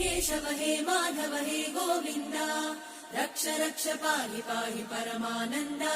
केशव हे माधव हे गोविन्द रक्ष रक्ष पाहि पाहि परमानन्दा